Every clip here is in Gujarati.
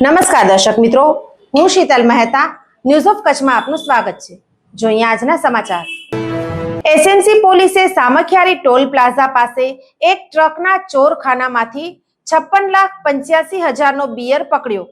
નમસ્કાર દર્શક મિત્રો, હું શીતલ મહેતા ન્યૂઝ ઓફ કચ્છમાં આપનું સ્વાગત છે. જોઈએ આજના સમાચાર. એસએમસી પોલીસે સામખિયારી ટોલ પ્લાઝા પાસે એક ટ્રકના ચોરખાનામાંથી છપ્પન લાખ પંચ્યાસી હજારનો બિયર પકડ્યો.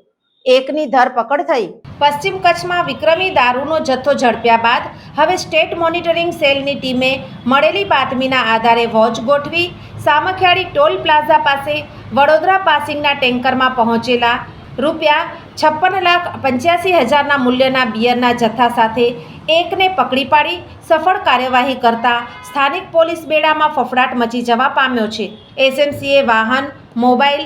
એકની ધરપકડ થઈ. પશ્ચિમ કચ્છમાં વિક્રમી દારૂનો જથ્થો ઝડપ્યા બાદ હવે સ્ટેટ મોનિટરિંગ સેલની ટીમે મળેલી બાતમીના આધારે વોચ ગોઠવી સામખિયાળી ટોલ પ્લાઝા પાસે વડોદરા પાસિંગના ટેન્કરમાં પહોંચેલા રૂપિયા છપ્પન લાખ પંચ્યાસી હજારના મૂલ્યના બિયરના જથ્થા સાથે એકને પકડી પાડી સફળ કાર્યવાહી કરતા સ્થાનિક પોલીસ બેડામાં ફફડાટ મચી જવા પામ્યો છે. એસએમસીએ વાહન, મોબાઈલ,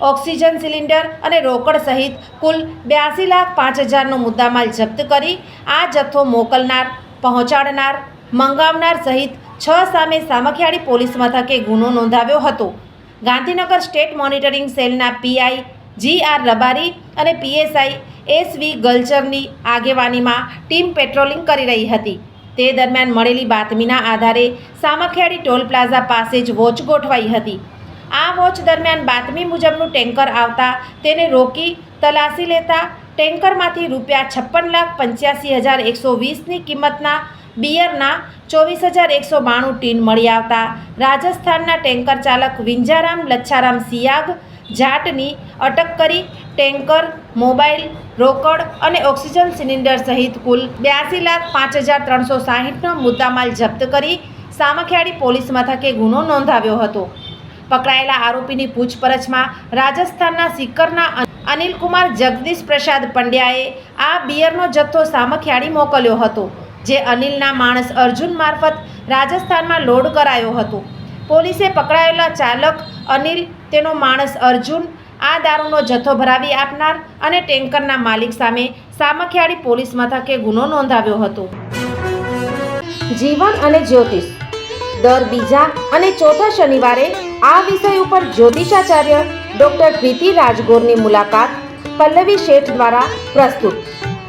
ઓક્સિજન સિલિન્ડર અને રોકડ સહિત કુલ બ્યાસી લાખ પાંચ હજારનો મુદ્દામાલ જપ્ત કરી આ જથ્થો મોકલનાર, પહોંચાડનાર, મંગાવનાર સહિત છ સામે સામખિયાળી પોલીસ મથકે ગુનો નોંધાવ્યો હતો. ગાંધીનગર સ્ટેટ મોનિટરિંગ સેલના પીઆઈ જી આર રબારી અને પીએસઆઈ એસ વી ગલ્ચરની આગેવાનીમાં ટીમ પેટ્રોલિંગ કરી રહી હતી. તે દરમિયાન મળેલી બાતમીના આધારે સામખિયાળી ટોલ પ્લાઝા પાસે જ વોચ ગોઠવાઈ હતી. આ વોચ દરમિયાન બાતમી મુજબનું ટેન્કર આવતા તેને રોકી તલાશી લેતા ટેન્કરમાંથી રૂપિયા છપ્પન લાખ પંચ્યાસી હજાર એકસો વીસની કિંમતના બિયરના ચોવીસ હજાર એકસો બાણું ટીન મળી આવતા. રાજસ્થાનના ટેન્કર ચાલક વિંજારામ લચ્છારામ સિયાગ જાટની અટક કરી ટેન્કર, મોબાઈલ, રોકડ અને ઓક્સિજન સિલિન્ડર સહિત કુલ બ્યાસી લાખ પાંચ હજાર ત્રણસો સાહીઠનો મુદ્દામાલ જપ્ત કરી સામખિયાળી પોલીસ મથકે ગુનો નોંધાવ્યો હતો. પકડાયેલા આરોપીની પૂછપરછમાં રાજસ્થાનના સિક્કરના અન- અનિલકુમાર જગદીશ પ્રસાદ પંડ્યાએ આ બિયરનો જથ્થો સામખિયાળી મોકલ્યો હતો. જે અનિલના માણસ અર્જુન મારફત રાજસ્થાનમાં લોડ કરાયો હતો. પોલીસે પકડાયેલા ચાલક અનિલ, તેનો માણસ અર્જુન, આ દારૂનો જથ્થો ભરાવી આપનાર અને ટેન્કરના માલિક સામે સામખિયાળી પોલીસ મથકે ગુનો નોંધાવ્યો હતો. જીવન અને જ્યોતિષ. દર બીજા અને ચોથા શનિવારે આ વિષય ઉપર જ્યોતિષાચાર્ય ડોક્ટર પ્રીતિ રાજગોરની મુલાકાત પલ્લવી શેઠ દ્વારા પ્રસ્તુત.